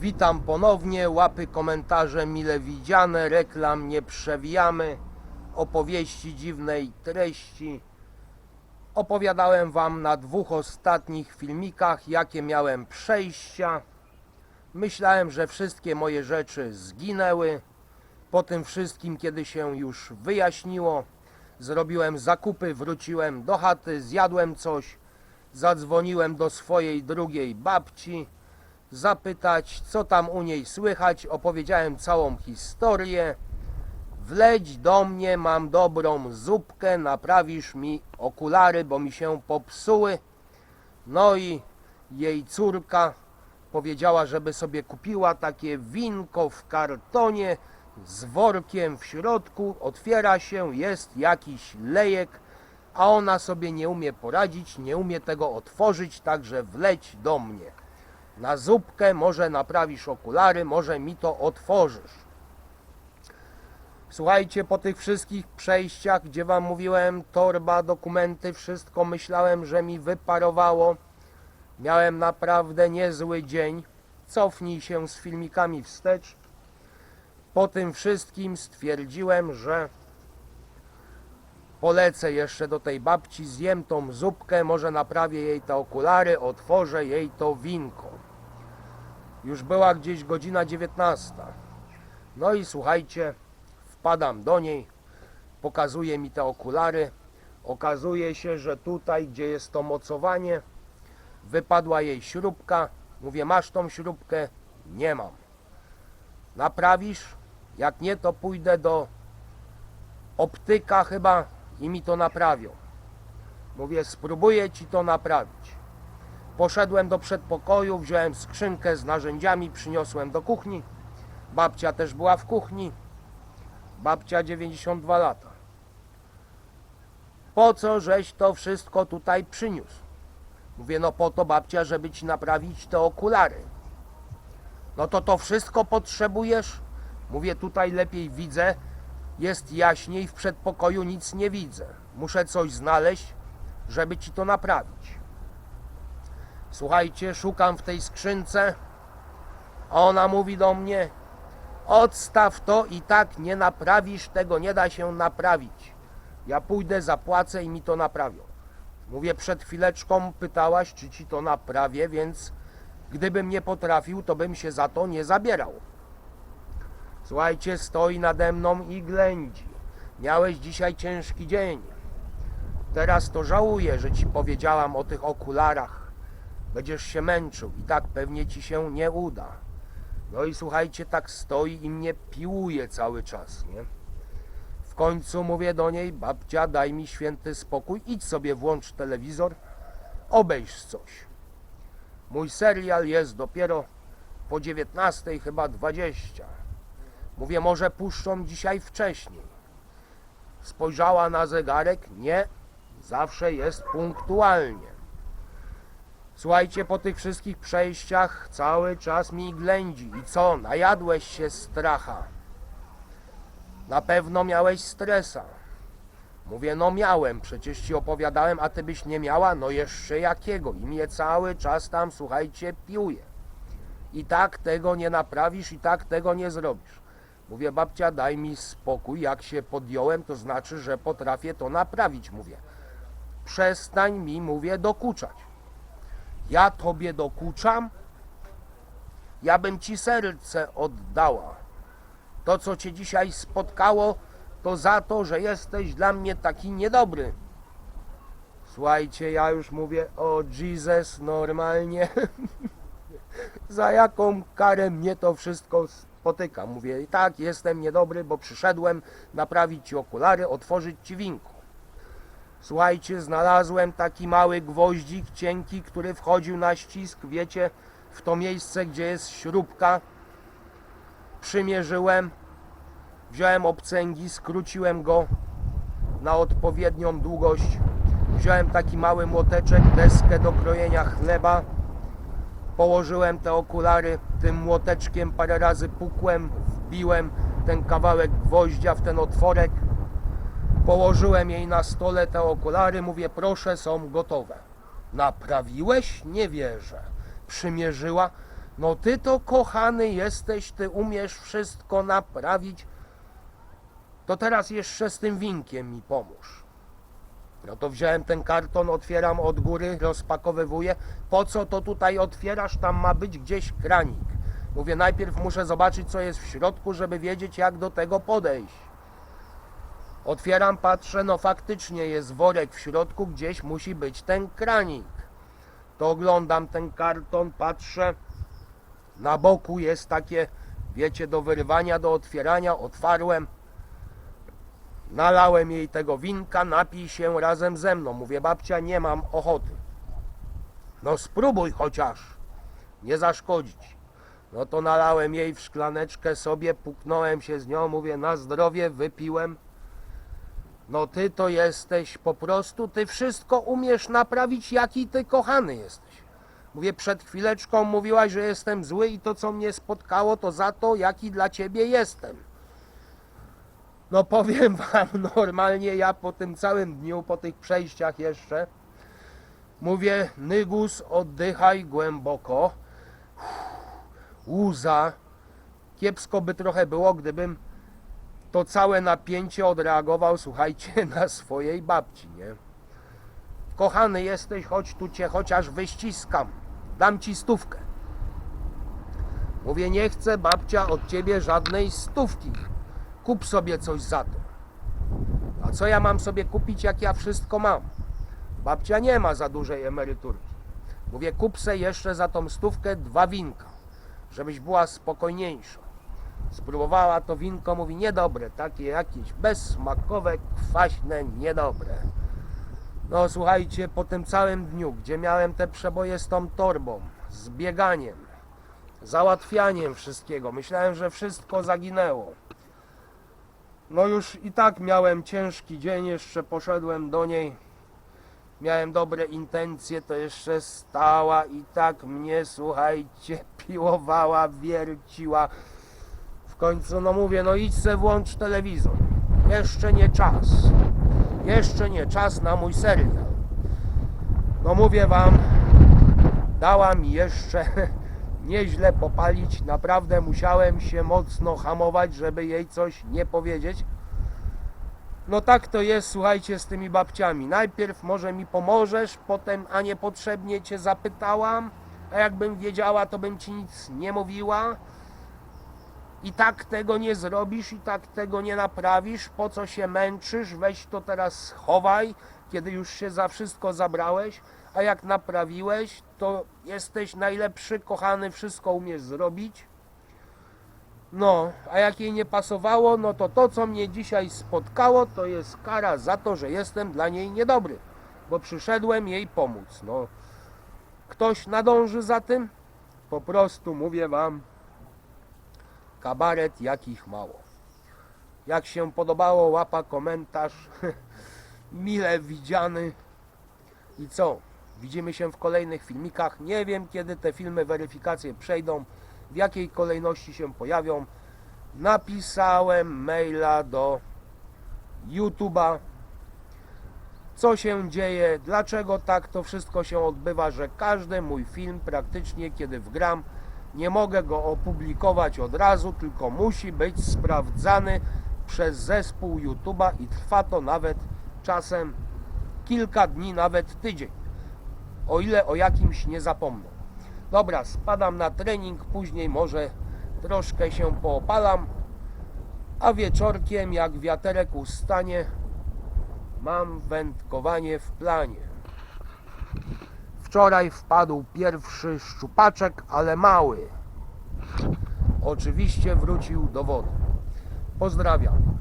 Witam ponownie, łapy, komentarze mile widziane, reklam nie przewijamy, opowieści dziwnej treści. Opowiadałem Wam na dwóch ostatnich filmikach, jakie miałem przejścia. Myślałem, że wszystkie moje rzeczy zginęły. Po tym wszystkim, kiedy się już wyjaśniło, zrobiłem zakupy, wróciłem do chaty, zjadłem coś, zadzwoniłem do swojej drugiej babci zapytać, co tam u niej słychać. Opowiedziałem całą historię. Wleć do mnie, mam dobrą zupkę, naprawisz mi okulary, bo mi się popsuły. No i jej córka powiedziała, żeby sobie kupiła takie winko w kartonie z workiem w środku. Otwiera się, jest jakiś lejek, a ona sobie nie umie poradzić, nie umie tego otworzyć, także wleć do mnie na zupkę, może naprawisz okulary, może mi to otworzysz. Słuchajcie, po tych wszystkich przejściach, gdzie wam mówiłem, torba, dokumenty, wszystko myślałem, że mi wyparowało. Miałem naprawdę niezły dzień. Cofnij się z filmikami wstecz. Po tym wszystkim stwierdziłem, że polecę jeszcze do tej babci, zjem tą zupkę, może naprawię jej te okulary, otworzę jej to winko. Już była gdzieś godzina 19. No i słuchajcie, wpadam do niej, pokazuje mi te okulary. Okazuje się, że tutaj, gdzie jest to mocowanie, wypadła jej śrubka. Mówię, masz tą śrubkę? Nie mam. Naprawisz? Jak nie, to pójdę do optyka chyba i mi to naprawią. Mówię, spróbuję ci to naprawić. Poszedłem do przedpokoju, wziąłem skrzynkę z narzędziami, przyniosłem do kuchni. Babcia też była w kuchni. Babcia 92 lata. Po co żeś to wszystko tutaj przyniósł? Mówię, no po to babcia, żeby ci naprawić te okulary. No to to wszystko potrzebujesz? Mówię, tutaj lepiej widzę, jest jaśniej, w przedpokoju nic nie widzę. Muszę coś znaleźć, żeby ci to naprawić. Słuchajcie, szukam w tej skrzynce, ona mówi do mnie: Odstaw to i tak nie naprawisz, tego nie da się naprawić. Ja pójdę, zapłacę i mi to naprawią. Mówię, przed chwileczką pytałaś, czy ci to naprawię, więc gdybym nie potrafił, to bym się za to nie zabierał. Słuchajcie, stoi nade mną i ględzi. Miałeś dzisiaj ciężki dzień. Teraz to żałuję, że ci powiedziałam o tych okularach. Będziesz się męczył i tak pewnie ci się nie uda. No i słuchajcie, tak stoi i mnie piłuje cały czas, nie? W końcu mówię do niej, babcia, daj mi święty spokój, idź sobie włącz telewizor, obejrz coś. Mój serial jest dopiero po 19 chyba 20. Mówię, może puszczą dzisiaj wcześniej. Spojrzała na zegarek, nie, zawsze jest punktualnie. Słuchajcie, po tych wszystkich przejściach cały czas mi ględzi. I co? Najadłeś się stracha. Na pewno miałeś stresa. Mówię, no miałem, przecież ci opowiadałem, a ty byś nie miała, no jeszcze jakiego. I mnie cały czas tam, słuchajcie, piłuje. I tak tego nie naprawisz, i tak tego nie zrobisz. Mówię, babcia, daj mi spokój, jak się podjąłem, to znaczy, że potrafię to naprawić, mówię. Przestań mi, mówię, dokuczać. Ja tobie dokuczam? Ja bym ci serce oddała. To, co cię dzisiaj spotkało, to za to, że jesteś dla mnie taki niedobry. Słuchajcie, ja już mówię o Jesus normalnie. za jaką karę mnie to wszystko spotyka? Mówię, tak, jestem niedobry, bo przyszedłem naprawić ci okulary, otworzyć ci winko. Słuchajcie, znalazłem taki mały gwoździk cienki, który wchodził na ścisk, wiecie, w to miejsce, gdzie jest śrubka. Przymierzyłem, wziąłem obcęgi, skróciłem go na odpowiednią długość. Wziąłem taki mały młoteczek, deskę do krojenia chleba. Położyłem te okulary tym młoteczkiem, parę razy pukłem, wbiłem ten kawałek gwoździa w ten otworek. Położyłem jej na stole te okulary, mówię, proszę, są gotowe. Naprawiłeś? Nie wierzę. Przymierzyła, No ty to kochany jesteś, ty umiesz wszystko naprawić. To teraz jeszcze z tym winkiem mi pomóż. No to wziąłem ten karton, otwieram od góry, rozpakowywuję. Po co to tutaj otwierasz? Tam ma być gdzieś kranik. Mówię, najpierw muszę zobaczyć, co jest w środku, żeby wiedzieć, jak do tego podejść. Otwieram, patrzę, no faktycznie jest worek w środku, gdzieś musi być ten kranik. To oglądam ten karton, patrzę. Na boku jest takie, wiecie, do wyrywania, do otwierania. Otwarłem. Nalałem jej tego winka, napij się razem ze mną. Mówię, babcia, nie mam ochoty. No spróbuj chociaż, nie zaszkodzić. No to nalałem jej w szklaneczkę sobie, puknąłem się z nią, mówię, na zdrowie, wypiłem. No ty to jesteś po prostu, ty wszystko umiesz naprawić, jaki ty kochany jesteś. Mówię, przed chwileczką mówiłaś, że jestem zły i to, co mnie spotkało, to za to, jaki dla ciebie jestem. No powiem wam, normalnie ja po tym całym dniu, po tych przejściach jeszcze, mówię, Nygus, oddychaj głęboko, łza, kiepsko by trochę było, gdybym to całe napięcie odreagował, słuchajcie, na swojej babci, nie? Kochany jesteś, chodź tu cię chociaż wyściskam, dam ci stówkę. Mówię, nie chcę babcia od ciebie żadnej stówki. Kup sobie coś za to. A co ja mam sobie kupić, jak ja wszystko mam? Babcia nie ma za dużej emeryturki. Mówię, kup se jeszcze za tą stówkę dwa winka, żebyś była spokojniejsza. Spróbowała to winko, mówi niedobre, takie jakieś bezsmakowe, kwaśne, niedobre. No słuchajcie, po tym całym dniu, gdzie miałem te przeboje z tą torbą, z bieganiem, załatwianiem wszystkiego, myślałem, że wszystko zaginęło. No już i tak miałem ciężki dzień, jeszcze poszedłem do niej. Miałem dobre intencje, to jeszcze stała i tak mnie, słuchajcie, piłowała, wierciła. Końcu, no mówię, no idź se włącz telewizor. Jeszcze nie czas. Jeszcze nie czas na mój serial. No mówię wam, dała mi jeszcze nieźle popalić. Naprawdę musiałem się mocno hamować, żeby jej coś nie powiedzieć. No tak to jest, słuchajcie, z tymi babciami. Najpierw może mi pomożesz, potem, a niepotrzebnie cię zapytałam, a jakbym wiedziała, to bym ci nic nie mówiła. I tak tego nie zrobisz, i tak tego nie naprawisz. Po co się męczysz? Weź to teraz schowaj, kiedy już się za wszystko zabrałeś. A jak naprawiłeś, to jesteś najlepszy, kochany, wszystko umiesz zrobić. No, a jak jej nie pasowało, no to to, co mnie dzisiaj spotkało, to jest kara za to, że jestem dla niej niedobry, bo przyszedłem jej pomóc. No, ktoś nadąży za tym? Po prostu mówię wam, kabaret jakich mało. Jak się podobało, łapa komentarz, mile widziany. I co? Widzimy się w kolejnych filmikach. Nie wiem, kiedy te filmy weryfikacje przejdą, w jakiej kolejności się pojawią. Napisałem maila do YouTube'a. Co się dzieje, dlaczego tak to wszystko się odbywa, że każdy mój film praktycznie kiedy wgram, nie mogę go opublikować od razu, tylko musi być sprawdzany przez zespół YouTube'a i trwa to nawet czasem kilka dni, nawet tydzień o ile o jakimś nie zapomnę. Dobra, spadam na trening, później może troszkę się poopalam, a wieczorkiem jak wiaterek ustanie, mam wędkowanie w planie. Wczoraj wpadł pierwszy szczupaczek, ale mały. Oczywiście wrócił do wody. Pozdrawiam.